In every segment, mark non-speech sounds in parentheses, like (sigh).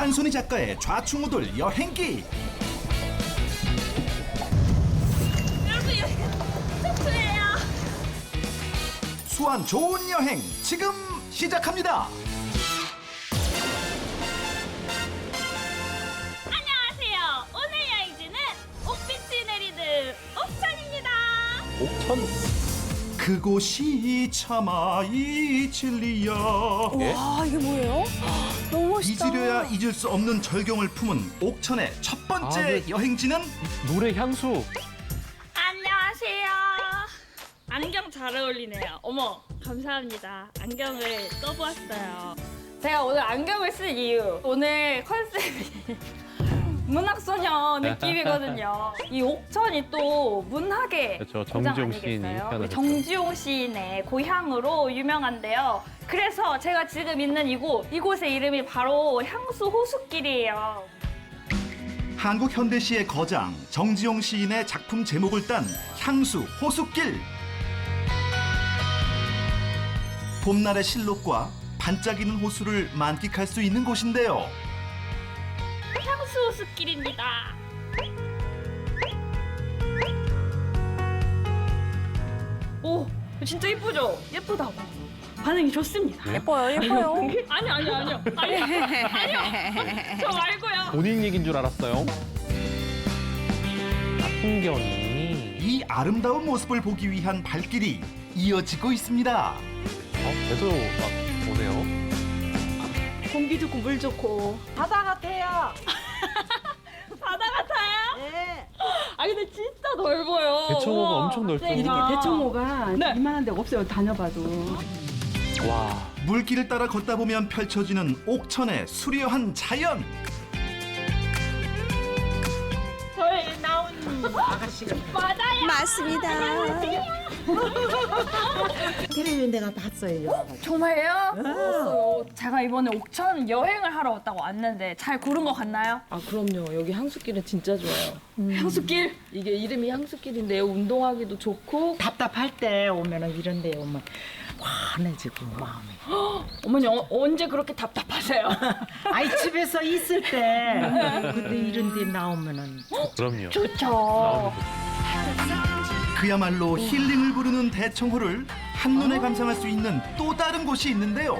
짠손이 작가의 좌충우돌 여행기 여러분 척추예요. 수완 좋은 여행 지금 시작합니다. 안녕하세요. 오늘 여행지는 옥빛이 내리는 옥천입니다. 옥천? 그곳이 참아 이칠리야 예? 와 이게 뭐예요? 너무 멋있다. 잊으려야 잊을 수 없는 절경을 품은 옥천의 첫 번째 아, 네. 여행지는 노래 향수. 안녕하세요. 안경 잘 어울리네요. 어머, 감사합니다. 안경을 써보았어요. 제가 오늘 안경을 쓴 이유. 오늘 컨셉이 문학소녀 느낌이거든요. 이 옥천이 또 문학의 그렇죠. 고장 정지용 시인이 아니겠어요? 정지용 시인의 고향으로 유명한데요. 그래서 제가 지금 있는 이곳, 이곳의 이름이 바로 향수 호숫길이에요. 한국 현대시의 거장 정지용 시인의 작품 제목을 딴 향수 호숫길 봄날의 실록과 반짝이는 호수를 만끽할 수 있는 곳인데요. 향수 호숫길입니다. 오, 진짜 예쁘죠? 예쁘다고. 반응이 좋습니다. 예뻐요, 예뻐요. 아니요, 아니요, 아니요. 아니요, (laughs) 아니요. 저 말고요. 본인 얘기인 줄 알았어요. 아, 풍경이. 이 아름다운 모습을 보기 위한 발길이 이어지고 있습니다. 어, 계속 막 오네요. 공기 좋고 물 좋고. 바다 같아요. (laughs) 바다 같아요? 네. 아, 근데 진짜 넓어요. 대청호가 우와, 엄청 넓죠. 갑자기. 이렇게 대청호가 네. 이만한 데가 없어요. 다녀봐도. 와. 물길을 따라 걷다 보면 펼쳐지는 옥천의 수려한 자연. 저희 나온 아가씨가 맞아요. 맞습니다. (laughs) 텔레비전 내가 봤어요. 정말요? 어, 제가 이번에 옥천 여행을 하러 왔다고 왔는데 잘 고른 것 같나요? 아 그럼요. 여기 향수길은 진짜 좋아요. 향수길? 이게 이름이 향수길인데요. 운동하기도 좋고 답답할 때 오면은 이런 데 오면 환해지고 마음이. (gasps) 어머니 어, 언제 그렇게 답답하세요? (laughs) 아이 집에서 있을 때 (laughs) 근데 이런 데 나오면은 그럼요. 좋죠. 그야말로 힐링을 부르는 대청호를 한눈에 감상할 수 있는 또 다른 곳이 있는데요.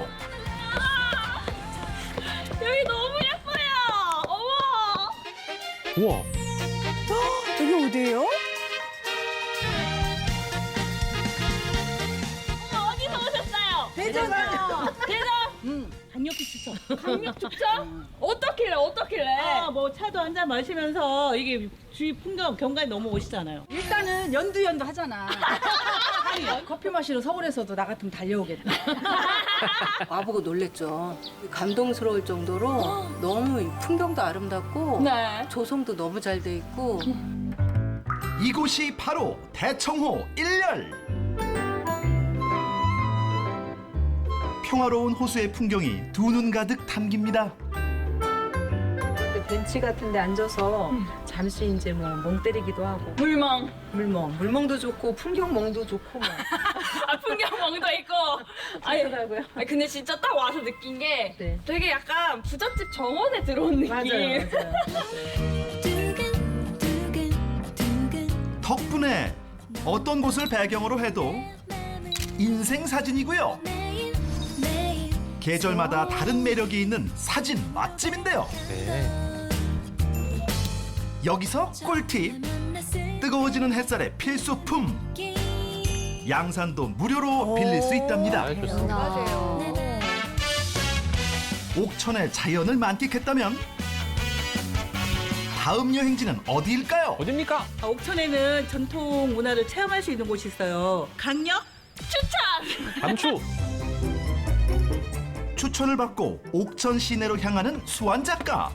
여기 너무 예뻐요. 어머. 좋 우와. 여기 어디예요? 어머 어디서 오셨어요? 대전이요. 대전? 강력히 추천. 강력 축전? 어떻길래 어떻길래? 아, 뭐 차도 한 잔 마시면서 이게 주위 풍경 경관이 너무 멋있잖아요. 일단은 연두연두 하잖아. 커피 마시러 서울에서도 나 같으면 달려오겠다. (laughs) 와보고 놀랬죠. 감동스러울 정도로 너무 이 풍경도 아름답고 네. 조성도 너무 잘 돼 있고 이곳이 바로 대청호 일렬 평화로운 호수의 풍경이 두 눈 가득 담깁니다. 벤치 같은 데 앉아서 잠시 이제 뭐 멍 때리기도 하고 물멍. 물멍, 물멍도 좋고 풍경멍도 좋고 뭐. (laughs) 아 풍경멍도 있고. (laughs) 아니, 좋더라고요. 아니, 근데 진짜 딱 와서 느낀 게 네. 되게 약간 부잣집 정원에 들어온 느낌. 맞아요, 맞아요. 덕분에 어떤 곳을 배경으로 해도 인생 사진이고요. 계절마다 다른 매력이 있는 사진 맛집인데요. 네. 여기서 꿀팁. 뜨거워지는 햇살의 필수품. 양산도 무료로 빌릴 수 있답니다. 아, 좋습니다. 옥천의 자연을 만끽했다면 다음 여행지는 어디일까요? 어딥니까? 아, 옥천에는 전통 문화를 체험할 수 있는 곳이 있어요. 강력? 추천. 감추. 추천을 받고 옥천 시내로 향하는 수완 작가.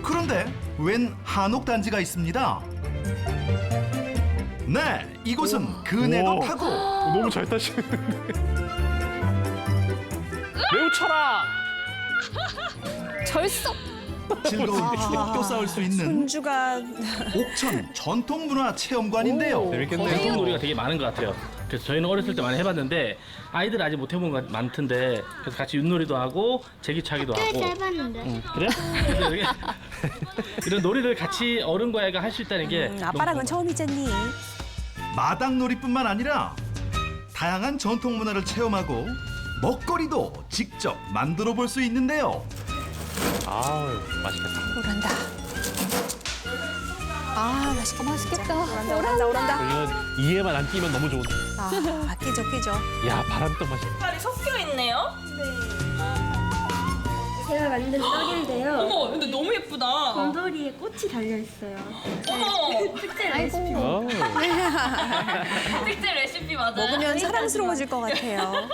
그런데 웬 한옥 단지가 있습니다. 네, 이곳은 그네도 우와. 타고 너무 잘 타시는데. 매우 쳐라. 절석. 즐거운 추억도 쌓을 수 있는 군주가 옥천 전통문화 체험관인데요. 재밌겠네요. 전통 놀이가 되게 많은 것 같아요. 그래서 저희는 어렸을 때 많이 해봤는데 아이들 아직 못 해본 거 많던데 그래서 같이 윷놀이도 하고 제기차기도 하고. 해봤는데. 그래? 그래서 (laughs) 이렇게 이런 놀이를 같이 어른과 아이가 할 수 있다는 게 음, 아빠랑은 처음이잖니. 마당놀이뿐만 아니라 다양한 전통 문화를 체험하고 먹거리도 직접 만들어 볼 수 있는데요. 아우 맛있겠다. 오란다. 아, 맛있겠다. 맛있겠다. 오란다, 오란다, 오란다. 이해만 안 끼면 너무 좋은데. 아, 끼죠, 끼죠. 야 바람떡 맛있. 색깔이 섞여 있네요. 제가 만든 떡인데요. 어머, 근데 너무 예쁘다. 곰돌이에 꽃이 달려 있어요. 어머, (laughs) 특제 레시피. 어. (laughs) 특제 레시피 맞아요? 먹으면 사랑스러워질 것 같아요.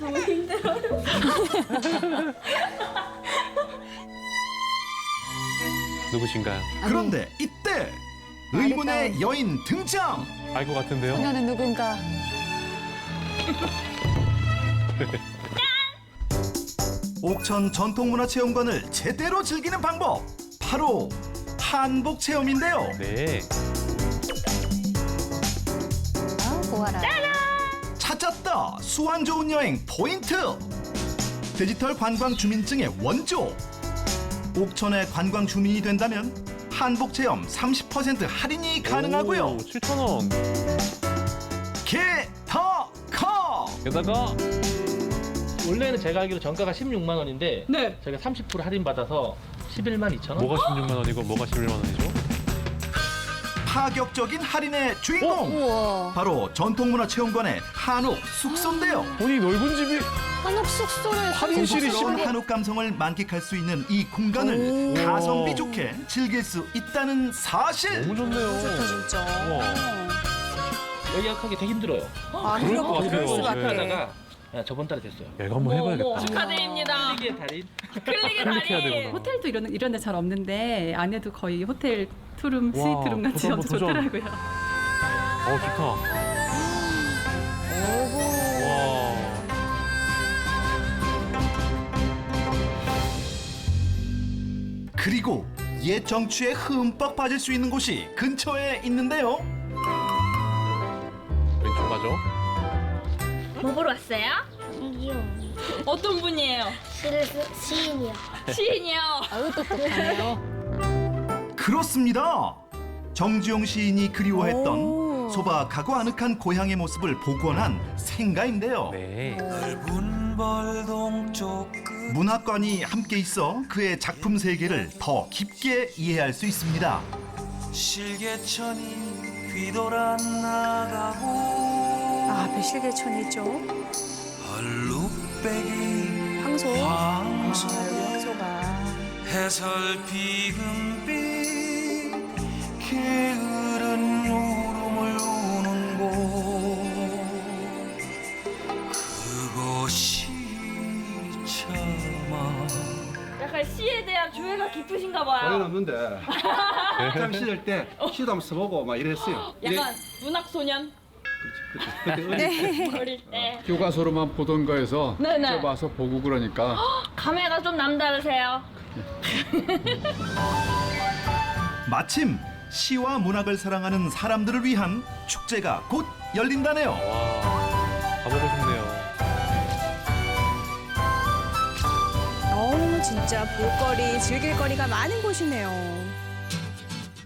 (laughs) 누구신가요? 그런데 이때 의문의 여인 등장. 알 것 같은데요. 소녀는 누군가. (laughs) 옥천 전통문화체험관을 제대로 즐기는 방법 바로 한복 체험인데요. 네. 아, 보아라. 찾았다 수완 좋은 여행 포인트 디지털 관광 주민증의 원조 옥천의 관광 주민이 된다면 한복 체험 30% 할인이 가능하고요 7천 원. 개더커 게다가 원래는 제가 알기로 정가가 16만 원인데 네. 저희가 30% 할인 받아서 11만 2천 원. 뭐가 16만 원이고 뭐가 11만 원이죠? 파격적인 할인의 주인공 우와. 바로 전통문화체험관의 한옥 숙소인데요 아니 넓은 집이 한옥 숙소를 할인실이 고급스러운 10만 한옥 감성을 만끽할 수 있는 이 공간을 가성비 좋게 즐길 수 있다는 사실 너무 좋네요. 좋다, 진짜. 우와. 예약하기 되게 힘들어요. 아, 그럴 것것 같아요. 수밖에. 하다가 저번 달에 됐어요. 야, 이거 한번 해봐야겠다. 축하드립니다. 클릭의 달인. 클릭의 클릭해야 달인. 되구나. 호텔도 이런 이런 데 잘 없는데 안에도 거의 호텔 투룸, 와, 스위트룸 같이 도전, 아주 도전. 좋더라고요. 어 좋다. 와. 그리고 옛 정취에 흠뻑 빠질 수 있는 곳이 근처에 있는데요 뭐 보러 왔어요? 이요. 어떤 분이에요? 시를 시인이요. 시인이요. 아유, 똑똑하네요. 그렇습니다. 정주영 시인이 그리워했던 오. 소박하고 아늑한 고향의 모습을 복원한 생가인데요. 네. 문학관이 함께 있어 그의 작품 세계를 더 깊게 이해할 수 있습니다. 실개천이 휘돌아 나가고 아, 배실개천이 있죠. 얼룩배기 황소. 아, 황소가. 해설 비금빛 게으른 울음을 우는 곳 그곳이 참아 약간 시에 대한 조예가 깊으신가 봐요. 없는데 (laughs) 학창 시절 때 시도 한번 써보고 막 이랬어요. 약간 문학 소년 그때 (laughs) 어릴 때 교과서로만 보던 거에서 네 네. 직접 와서 보고 그러니까 감회가 좀 남다르세요. (laughs) 마침 시와 문학을 사랑하는 사람들을 위한 축제가 곧 열린다네요. 와. 가보고 싶네요. 어우, 진짜 볼거리, 즐길거리가 많은 곳이네요.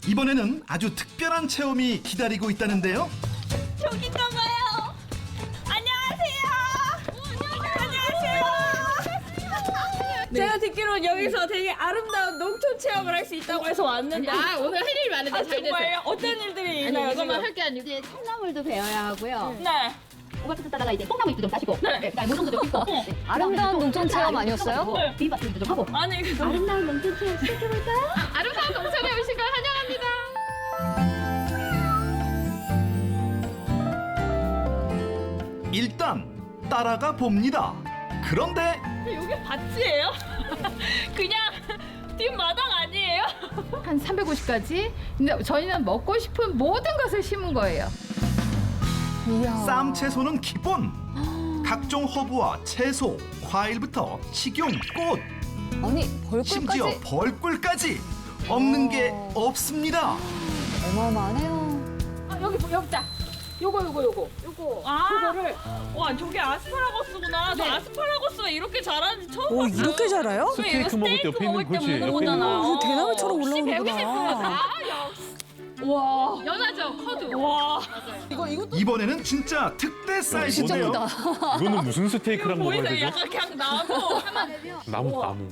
이번에는 아주 특별한 체험이 기다리고 있다는데요. 저긴가 제가 듣기로는 여기서 되게 아름다운 농촌 체험을 할 수 있다고 해서 왔는데 아 오늘 할 일이 많은데 잘 됐어요. 어떤 일들이 있나요? 이것만 할게 아니고 이제 참나물도 배워야 하고요. 네. 오가피스 따다가 이제 콩나물 잎도 좀 따시고, 네. 그다음에 물성도 좀 씻고. 아름다운 농촌 체험 아니었어요? 비빔밥도 좀 하고. 아니 그 너무 아름다운 농촌 체험 시작해볼까요? (laughs) 아름다운 농촌에 오신 걸 환영합니다. 일단 따라가 봅니다. 그런데 이게 밭이에요? (laughs) 그냥 뒷마당 아니에요? (laughs) 한 350가지. 근데 저희는 먹고 싶은 모든 것을 심은 거예요. 쌈 채소는 기본. 각종 허브와 채소, 과일부터 식용, 꽃, 아니, 심지어 벌꿀까지 벌꿀까지 없는 게 없습니다. 어마어마하네요. 아, 여기 보- 여기 있다. 요거 요거 요거 요거 아, 그거를 와 저게 아스파라거스구나. 저 아스파라거스가 이렇게 자라는지 처음 오, 봤어요. 이렇게 잘해요? 스테이크 먹을 때 옆에 있는 거지. 옆에 있는. 거. 어, 대나무처럼 혹시 올라오는구나. 배우셨어요? 와. 연하죠, 커도. 와. 이거 이것도 이번에는 진짜 특대 사이즈인데요. 이거는 무슨 스테이크랑 먹어야 보이세요? 되죠? 약간 그냥 나무. 나무 나무.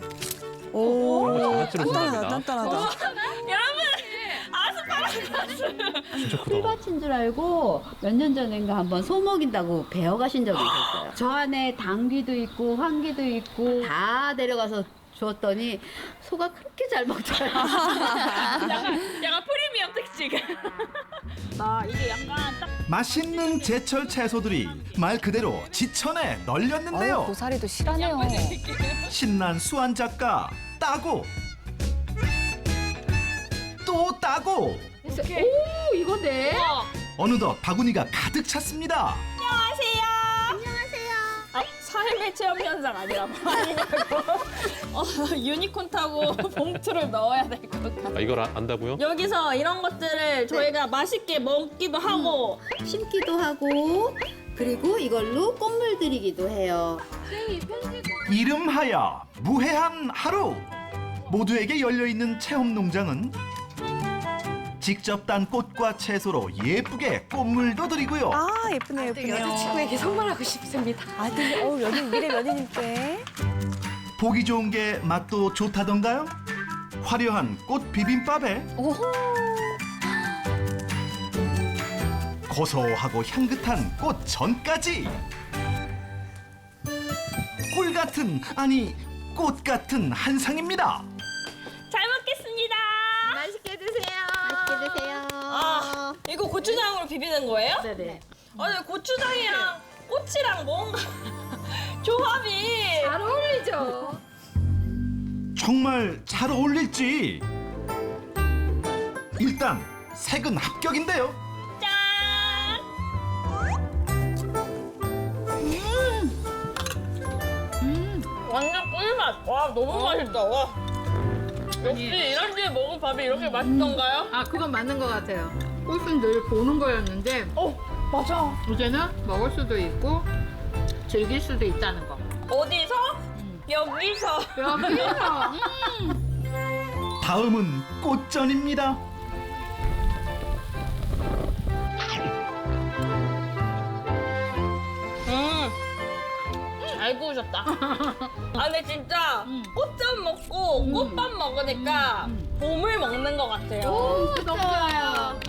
오, 장아찌로 단단하다. 단단하다. 여러분, 아스파라거스. (laughs) 진짜 크다. 풀밭인 줄 알고 몇 년 전인가 한번 소 먹인다고 배워가신 적이 있었어요. 저 안에 당귀도 있고 황귀도 있고 다 데려가서 주었더니 소가 그렇게 잘 먹더라고요. 약간, (laughs) 약간 프리미엄 특식. 나 이게 약간 딱 맛있는 제철 채소들이 말 그대로 지천에 널렸는데요. 고사리도 실하네요. 신난 수완 작가 따고 또 따고 오 이건데? 어느덧 바구니가 가득 찼습니다. 안녕하세요. 안녕하세요. 아, 삶의 체험 현장 아니라 아니냐고. (laughs) 어, 유니콘 타고 (laughs) 봉투를 넣어야 될 것 같아. 아, 이걸 아- 안다고요? 여기서 이런 것들을 저희가 맛있게 먹기도 하고 심기도 하고 그리고 이걸로 꽃물 들이기도 해요. 이름하여 무해한 하루 모두에게 열려 있는 체험 농장은 직접 딴 꽃과 채소로 예쁘게 꽃물도 드리고요. 아, 예쁘네요, 예쁘네요. 여자친구에게 선물하고 싶습니다. 아들, 어, 연인, 미래 연인님께. 보기 좋은 게 맛도 좋다던가요? 화려한 꽃 비빔밥에 고소하고 향긋한 꽃 전까지 꿀 같은 아니 꽃 같은 한상입니다. 고추장으로 비비는 거예요? 네네. 아, 근데 고추장이랑 꽃이랑 뭔가 (laughs) 조합이 잘 어울리죠. 정말 잘 어울릴지 일단 색은 합격인데요. 짠! 음! 완전 꿀맛. 와, 너무 맛있다. 와. 역시 이런 집에 먹은 밥이 이렇게 맛있던가요? 아 그건 맞는 것 같아요. 꽃은 늘 보는 거였는데 어, 맞아. 이제는 먹을 수도 있고 즐길 수도 있다는 거. 어디서? 여기서. 여기서 (laughs) 다음은 꽃전입니다. 음. 잘 구우셨다. 아, 근데 진짜 꽃전 먹고 꽃밥 먹으니까 봄을 먹는 것 같아요. 너무 좋아요.